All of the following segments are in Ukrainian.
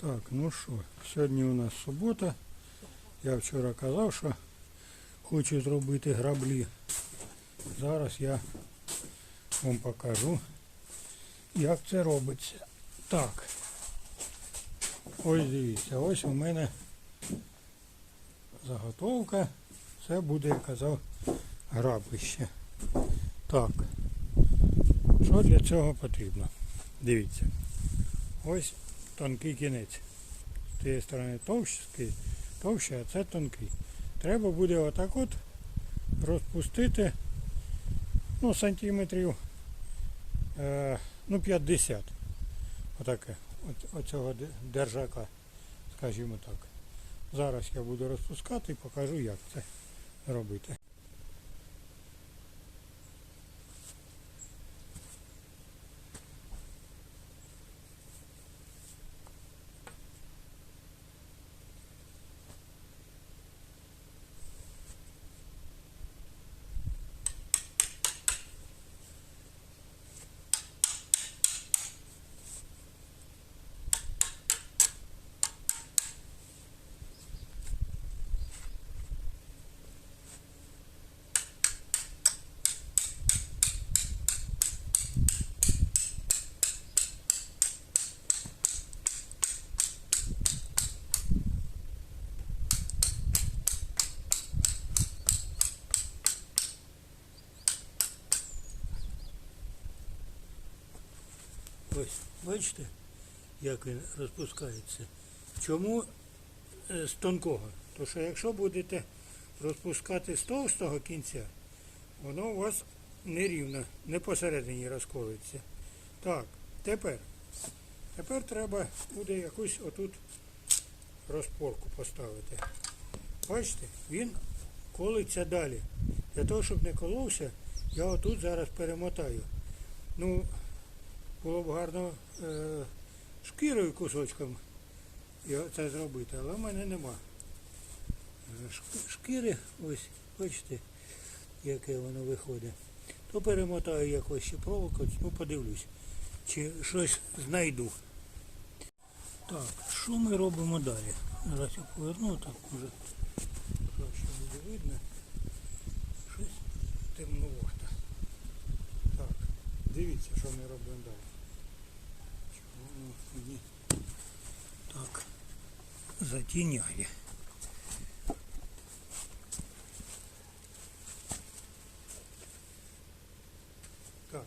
Так, ну що, сьогодні у нас субота. Я вчора казав, що хочу зробити граблі. Зараз я вам покажу, як це робиться. Так. Ось дивіться, ось у мене заготовка. Це буде, я казав, граблище. Так. Що для цього потрібно? Дивіться. Ось тонкий кінець. З цієї сторони товщий, товщий, а це тонкий. Треба буде отак от розпустити ну, сантиметрів е, ну, 50. Отаке. От, оцього держака, скажімо так. Зараз я буду розпускати і покажу, як це робити. Ось, бачите, як він розпускається. Чому е, з тонкого? Тому що якщо будете розпускати з товстого кінця, воно у вас нерівно, не посередині розколиться. Так, тепер. Тепер треба буде якусь отут розпорку поставити. Бачите, він колиться далі. Для того, щоб не коловся, я отут зараз перемотаю. Ну, було б гарно е, шкірою кусочком це зробити, але в мене нема. Е, Шкіри, ось, бачите, яке воно виходить. То перемотаю якось ще проволоку, ну подивлюсь, чи щось знайду. Так, що ми робимо далі? Зараз я поверну, так може краще буде видно. Щось темновато. Так, дивіться, що ми робимо далі. Мені так затіняє. Так.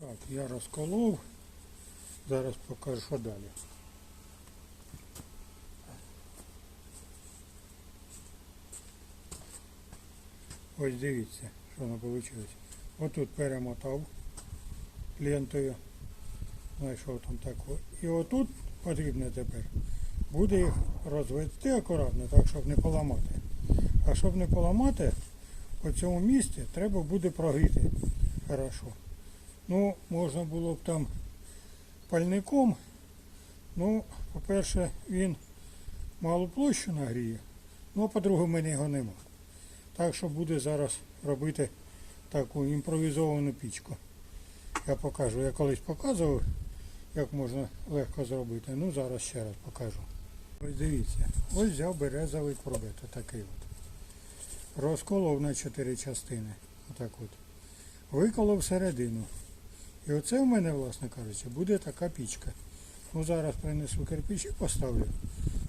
Так, я розколов. Зараз покажу, що далі. Ось дивіться, що воно вийшло. Отут перемотав лентою. Знайшов там таку. І отут потрібно тепер буде їх розвести акуратно, так, щоб не поламати. А щоб не поламати, по цьому місці треба буде прогріти хорошо. Ну, можна було б там пальником. Ну, по-перше, він малу площу нагріє. Ну, а по-друге, мене його нема. Так що буде зараз робити таку імпровізовану пічку. Я покажу. Я колись показував, як можна легко зробити. Ну зараз ще раз покажу. Ось дивіться, ось взяв березовий курбет, отакий от. Розколов на чотири частини. Отак от. Виколов середину. І оце в мене, власне кажучи, буде така пічка. Ну зараз принесу кирпичі, поставлю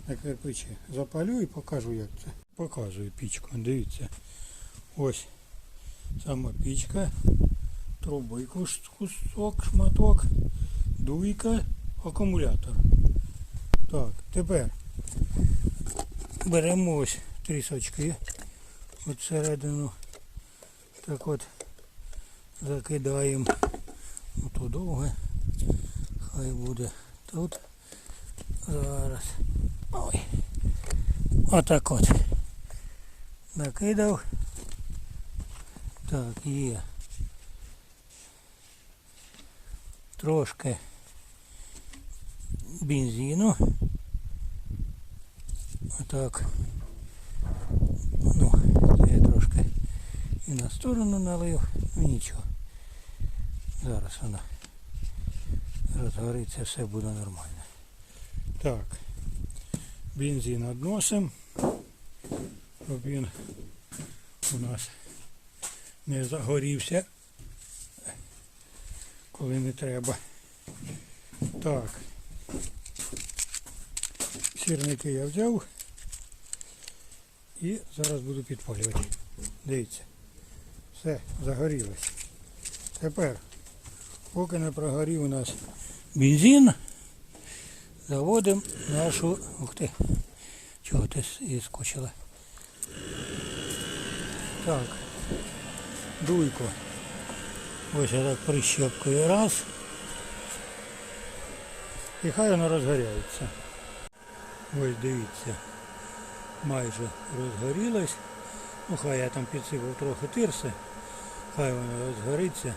на кирпичі, запалю і покажу, як це. Показую пічку. Дивіться. Ось сама пічка, труби кусок, шматок, дуйка, акумулятор. Так, тепер беремо ось трісочки. От середину. Так от закидаємо. Ото довге. Хай буде тут. Зараз. Ой. Отак от. Накидав. Так, є. Трошки бензину. Отак. Ну, я трошки І на сторону налив. Ну нічого. Зараз вона розгориться, все буде нормально. Так. Бензин відносимо, щоб він у нас не загорівся, коли не треба. Так. Сірники я взяв і зараз буду підпалювати. Дивіться. Все, загорілось. Тепер, поки не прогорів у нас Бензин. Заводимо нашу. Ух ти. Чого ти і скочила? Так. Дуйку. Ось я так прищепкою раз. і хай воно розгоряється. Ось дивіться. Майже розгорілось. Ну хай я там підсипав трохи тирси. Хай воно розгориться.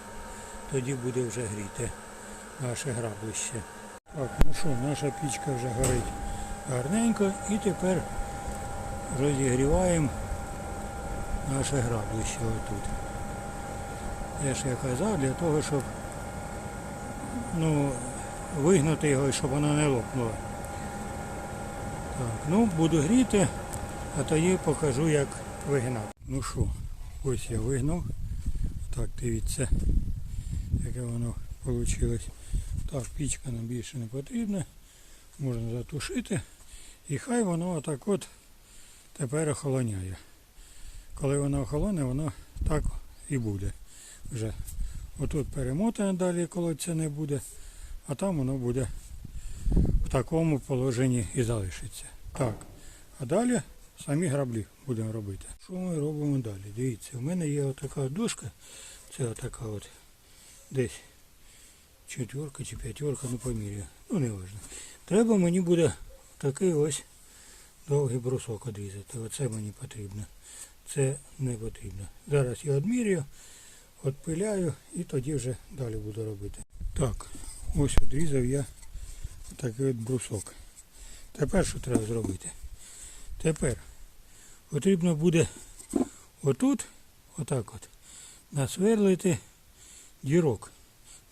Тоді буде вже гріти наше граблище. Так, ну що, наша пічка вже горить гарненько і тепер розігріваємо наше граблище отут. Я ж я казав, для того, щоб ну, вигнути його, і щоб воно не лопнуло. Так, ну буду гріти, а тоді покажу, як вигнати. Ну що, ось я вигнав. Так, дивіться, яке воно вийшло. Так, пічка нам більше не потрібна. Можна затушити. І хай воно отак от тепер охолоняє. Коли воно охолоне, воно так і буде. Вже отут перемотане далі колоться не буде, а там воно буде в такому положенні і залишиться. Так. А далі самі граблі будемо робити. Що ми робимо далі? Дивіться, в мене є отака дошка, це отака от десь четверка чи п'ятерка, не поміряю. Ну не важливо. Треба мені буде такий ось довгий брусок відрізати. Оце мені потрібно. Це не потрібно. Зараз я відмірюю, відпиляю і тоді вже далі буду робити. Так, ось відрізав я такий от брусок. Тепер що треба зробити? Тепер потрібно буде отут, отак от, насверлити дірок.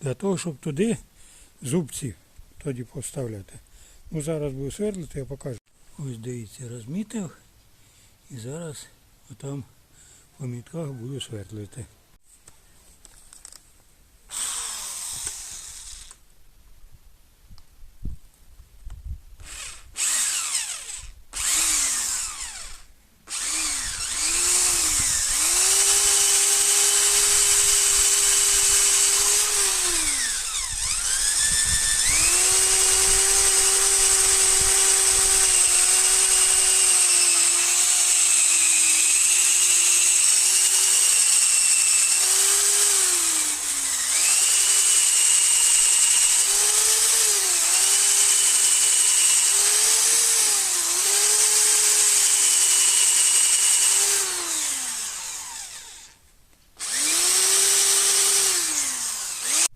Для того, щоб туди зубці тоді поставляти. Ну зараз буду сверлити, я покажу. Ось дивіться, розмітив. І зараз отам по мітках буду свердлити.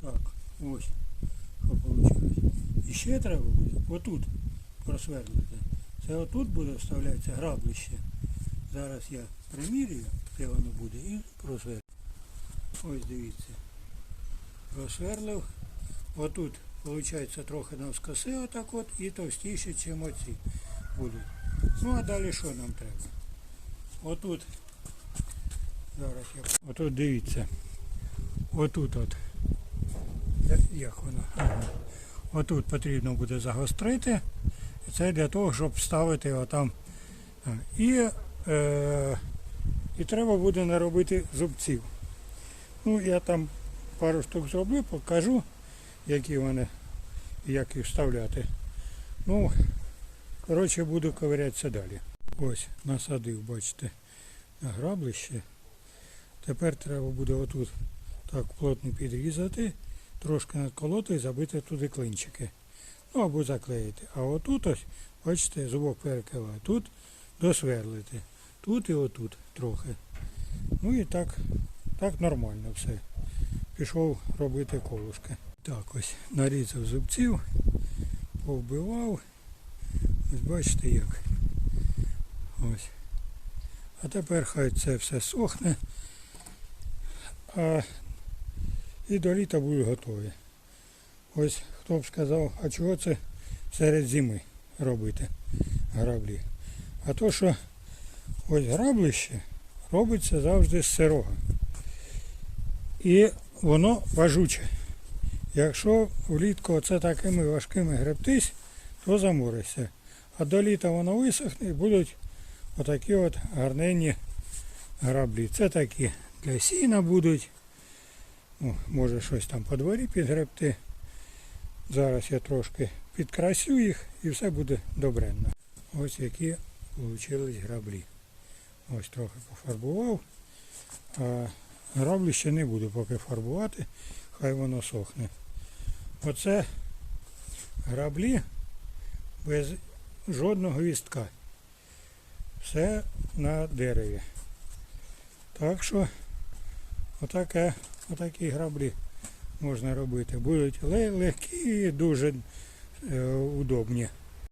Так, ось, що вийшло. І ще треба буде отут просверлити. Це отут буде вставлятися граблище. Зараз я примірюю, де воно буде, і просверлю. Ось дивіться. Просверлив. Отут, виходить, трохи навскоси отак от і товстіше, ніж оці будуть. Ну а далі що нам треба? Отут. Зараз я. Отут дивіться. Отут от. Як воно? Ага. Отут потрібно буде загострити. Це для того, щоб вставити його там. І, е, і треба буде наробити зубців. Ну, я там пару штук зроблю, покажу, які вони, як їх вставляти. Ну, коротше, буду ковирятися далі. Ось, насадив, бачите, на граблище. Тепер треба буде отут так плотно підрізати трошки надколоти і забити туди клинчики. Ну або заклеїти. А отут ось, бачите, зубок перекриває. Тут досверлити. Тут і отут трохи. Ну і так, так нормально все. Пішов робити колушки. Так ось нарізав зубців, повбивав. Ось бачите як. Ось. А тепер хай це все сохне. а і до літа будуть готові. Ось хто б сказав, а чого це серед зими робити граблі? А то, що ось граблище робиться завжди з сирого. І воно важуче. Якщо влітку оце такими важкими гребтись, то заморишся. А до літа воно висохне і будуть отакі от гарненні граблі. Це такі для сіна будуть. Ну, може щось там по дворі підгребти. Зараз я трошки підкрасю їх і все буде добренно. Ось які вийшли граблі. Ось трохи пофарбував. А граблі ще не буду поки фарбувати, хай воно сохне. Оце граблі без жодного гвістка. Все на дереві. Так що отаке, отакі граблі можна робити. Будуть легкі і дуже е, удобні.